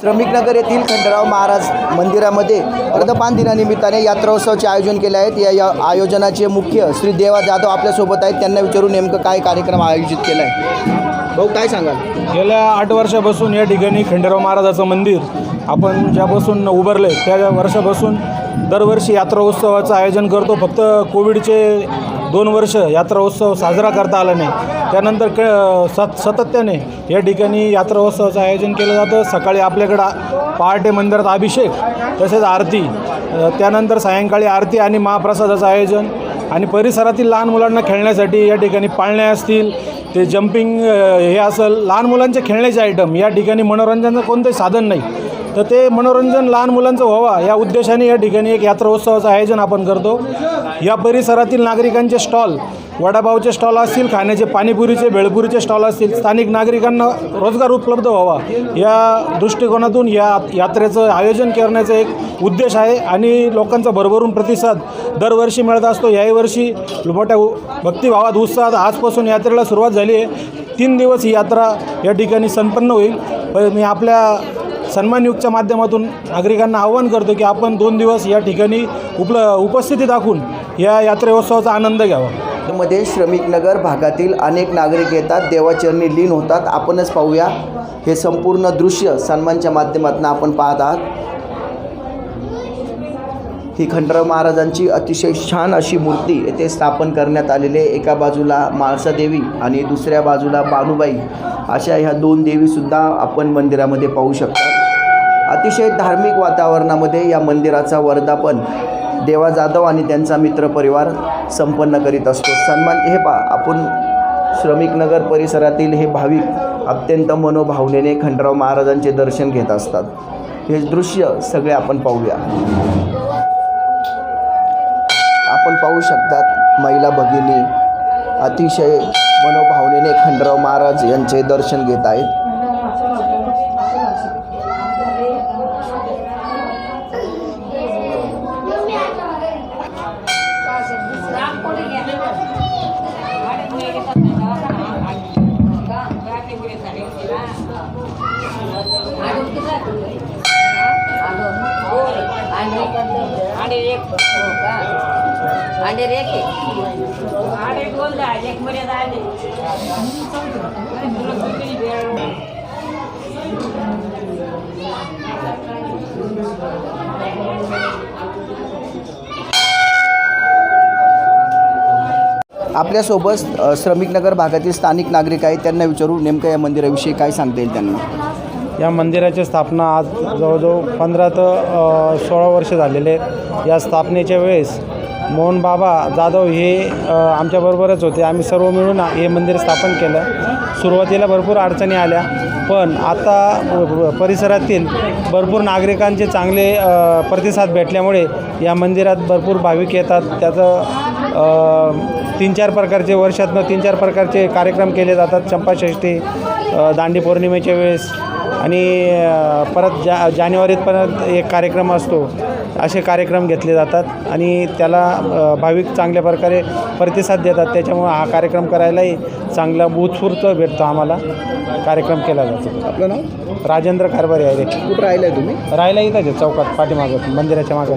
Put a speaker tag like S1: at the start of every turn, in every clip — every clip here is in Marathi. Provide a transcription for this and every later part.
S1: श्रमिकनगर येथील खंडराव महाराज मंदिरामध्ये वर्धपान दिनानिमित्ताने यात्रोत्सवाचे आयोजन केले आहेत. या या आयोजनाचे मुख्य श्री देवा जाधव आपल्यासोबत आहेत. त्यांना विचारून नेमकं काय कार्यक्रम आयोजित केला आहे? भाऊ काय सांगाल?
S2: गेल्या आठ वर्षापासून या ठिकाणी खंडेराव महाराजाचं मंदिर आपण ज्यापासून उभारलं आहे त्या वर्षापासून दरवर्षी यात्रा उत्सवाचं आयोजन करतो. फक्त कोविडचे दोन वर्ष यात्रा उत्सव साजरा करता आला नाही. त्यानंतर क सत सातत्याने या ठिकाणी यात्रोत्सवाचं आयोजन केलं जातं. सकाळी आपल्याकडं पहाटे मंदिरात अभिषेक तसेच आरती त्यानंतर सायंकाळी आरती आणि महाप्रसादाचं आयोजन. आणि परिसरातील लहान मुलांना खेळण्यासाठी या ठिकाणी पाळण्या असतील ते जम्पिंग हे असेल. लहान मुलांचे खेळण्याचे आयटम या ठिकाणी मनोरंजनाचं कोणतंही साधन नाही. तर ते मनोरंजन लहान मुलांचं व्हावा या उद्देशाने या ठिकाणी एक यात्रा उत्सवाचं आयोजन आपण करतो. या परिसरातील नागरिकांचे स्टॉल वडापावचे स्टॉल असतील खाण्याचे पाणीपुरीचे भेळपुरीचे स्टॉल असतील स्थानिक नागरिकांना रोजगार उपलब्ध व्हावा या दृष्टिकोनातून या यात्रेचं आयोजन करण्याचा एक उद्देश आहे आणि लोकांचा भरभरून प्रतिसाद दरवर्षी मिळत असतो. याही वर्षी मोठ्या भक्तिभावात उत्साहात आजपासून यात्रेला सुरुवात झाली आहे. तीन दिवस ही यात्रा या ठिकाणी संपन्न होईल. पण मी आपल्या सन्मान युगच्या माध्यमातून नागरिकांना आवाहन करतो की आपण दोन दिवस या ठिकाणी उपल उपस्थिती दाखवून या यात्रोत्सवाचा आनंद घ्यावा.
S1: मध्ये श्रमिकनगर भागातील अनेक नागरिक येतात देवाचरणी लीन होतात. आपणच पाहूया. हे संपूर्ण दृश्य सन्मानच्या माध्यमातून आपण पाहत आहात. ही खंडराव महाराजांची अतिशय छान अशी मूर्ती येथे स्थापन करण्यात आलेली आहे. एका बाजूला माळसादेवी आणि दुसऱ्या बाजूला बानुबाई अशा ह्या दोन देवीसुद्धा आपण मंदिरामध्ये पाहू शकतात अतिशय धार्मिक वातावरणामध्ये या मंदिराचा वर्धापन देवा जाधव आणि त्यांचा मित्रपरिवार संपन्न करीत असतो. सन्मान हे पा आपण श्रमिकनगर परिसरातील हे भाविक अत्यंत मनोभावनेने खंडराव महाराजांचे दर्शन घेत असतात. हे दृश्य सगळे आपण पाहूया. आपण पाहू शकतात महिला भगिनी अतिशय मनोभावनेने खंडराव महाराज यांचे दर्शन घेत आहेत.
S3: हो का एक दोन एक मर्यादा
S1: आपल्यासोबत श्रमिक श्रमिकनगर भागातील स्थानिक नागरिक आहेत त्यांना विचारू नेमकं या मंदिराविषयी काय सांगता येईल त्यांना?
S2: या मंदिराची स्थापना आज जवळजवळ पंधरा तर सोळा वर्ष झालेले आहेत. या स्थापनेच्या वेळेस मोहन बाबा जाधव हे आमच्याबरोबरच होते. आम्ही सर्व मिळून हे मंदिर स्थापन केलं. सुरुवातीला भरपूर अडचणी आल्या. पण आता परिसरातील भरपूर नागरिकांचे चांगले प्रतिसाद भेटल्यामुळे या मंदिरात भरपूर भाविक येतात. त्याचं तीन चार प्रकारचे वर्षातनं तीन चार प्रकारचे कार्यक्रम केले जातात. चंपाषष्ठी दांडी पौर्णिमेच्या वेळेस आणि परत जा जानेवारीत परत एक कार्यक्रम असतो असे कार्यक्रम घेतले जातात आणि त्याला भाविक चांगल्या प्रकारे प्रतिसाद देतात. त्याच्यामुळं हा कार्यक्रम करायलाही चांगला उत्स्फूर्त भेटतो आम्हाला. कार्यक्रम केला जातो.
S1: आपलं नाव?
S2: राजेंद्र कारभारी आहे रे.
S1: कुठं राहिलं आहे तुम्ही
S2: राहायला आहे चौकात पाठीमागं मंदिराच्या मागं.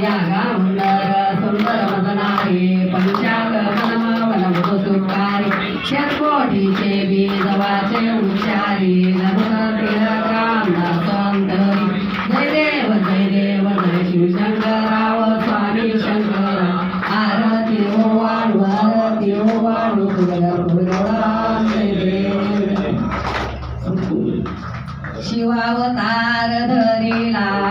S3: ध्यागा सुंदर सुंदर वदनारे पंचांग मनम वनभूत सुखारी
S4: षटकोटीचे बीजवाचे उच्चारी नभक्रांतरी जय देव जय देव शिवशंकराव स्वामी शंकर आरती ओवाणू आरती ओवाणू शिवावतार धरिला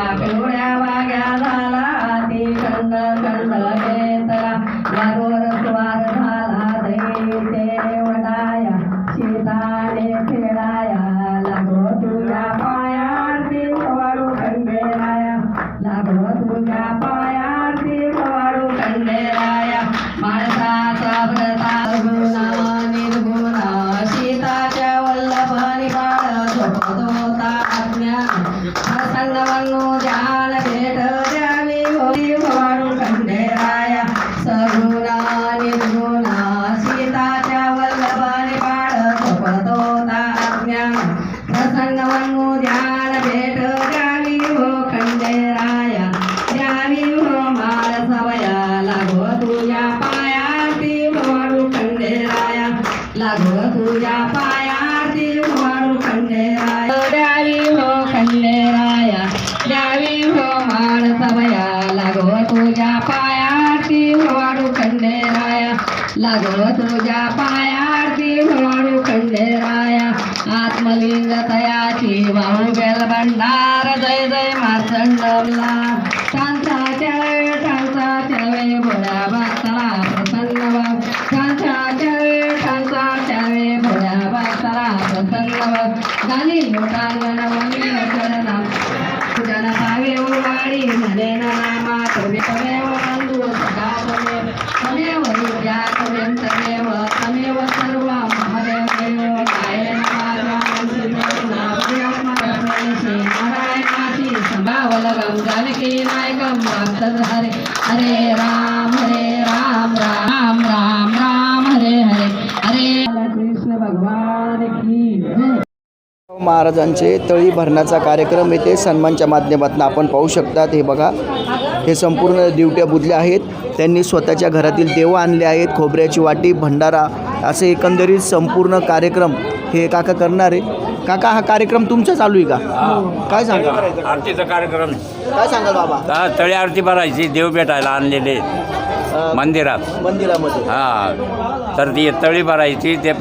S4: वन्नो भेट द्यावी होई वाळू खंडेराया सीताच्या प्रसन्न भेट द्यावी हो खंडेराया द्यावी हो माळ सवया लागो तुझ्या पायाती वाळू खंडेराया लागो तुझ्या पाया लागो तुझ्या पायाती वाळू खंडेराया. आत्मलिंग तयाची वाहू बेल भंडार. जय जय मार्तंडला शांताच्या वेळ शांताच्या वेळ भोळ्या भक्ताला प्रसन्न बघ शांताच्या वेळ शांताच्या वेळ भोळ्या भक्ताला प्रसन्न बघ झाली हरे हरे राम हरे राम राम राम राम हरे हरे हरे कृष्ण भगवान की
S1: महाराजांचे तळी भरण्याचा कार्यक्रम येथे सन्मानच्या माध्यमातून आपण पाहू शकतात. हे बघा हे संपूर्ण दिवट्या बुजल्या आहेत. त्यांनी स्वतःच्या घरातील देव आणले आहेत. खोबऱ्याची वाटी भंडारा असे एकंदरीत संपूर्ण कार्यक्रम हे काका करणार आहे. काका हा कार्यक्रम तुमचा चालू आहे का? काय सांगा?
S5: आरतीचा कार्यक्रम
S1: काय सांगाल बाबा?
S5: हा तळी आरती भरायची देव भेटायला आणलेले मंदिरात.
S1: मंदिरामध्ये.
S5: हा तर ती तळी भरायची ते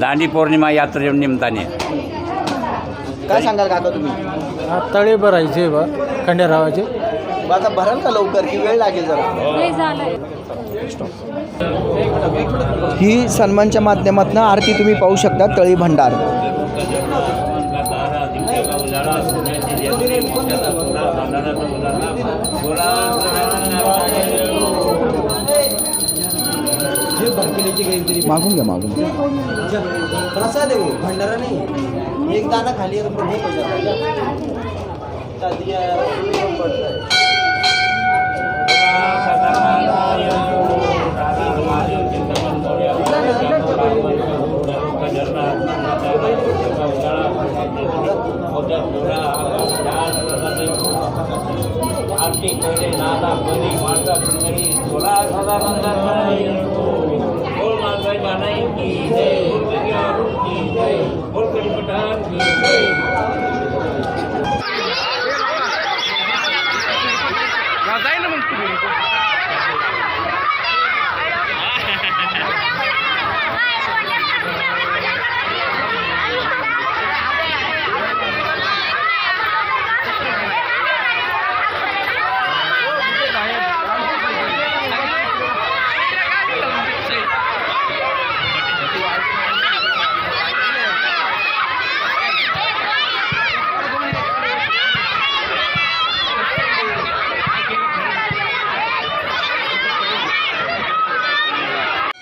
S5: दांडी पौर्णिमा यात्रे निमित्ताने.
S1: काय सांगाल काका तुम्ही?
S2: तळे भरायचे बा खंडेरावाचे.
S1: आता भराल का लवकर? की वेळ लागेल जरा? ही सन्मानच्या माध्यमातून आरती तुम्ही पाहू शकता तळी भंडार. मागून घ्या मागून प्रसाद आहे भंडारा नाही एक दाना खाली
S5: आरती कोयले नादा कोयली माता सुंदरी सोळा सदा नंदा बोल माता जानाई की जय बोल गंगा की जय बोल कलिपटान की जय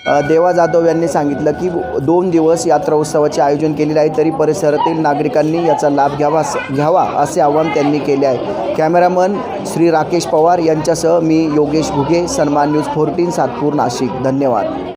S1: अ, देवा जाधव यांनी सांगितलं की दोन दिवस यात्रा उत्सवाचे आयोजन केलेले आहे तरी परिसरातील नागरिकांनी याचा लाभ घ्यावा घ्यावा असे आवाहन त्यांनी केले आहे. कॅमेरामन श्री राकेश पवार यांच्यासह मी योगेश भुगे सन्मान न्यूज फोर्टीन सातपूर नाशिक. धन्यवाद.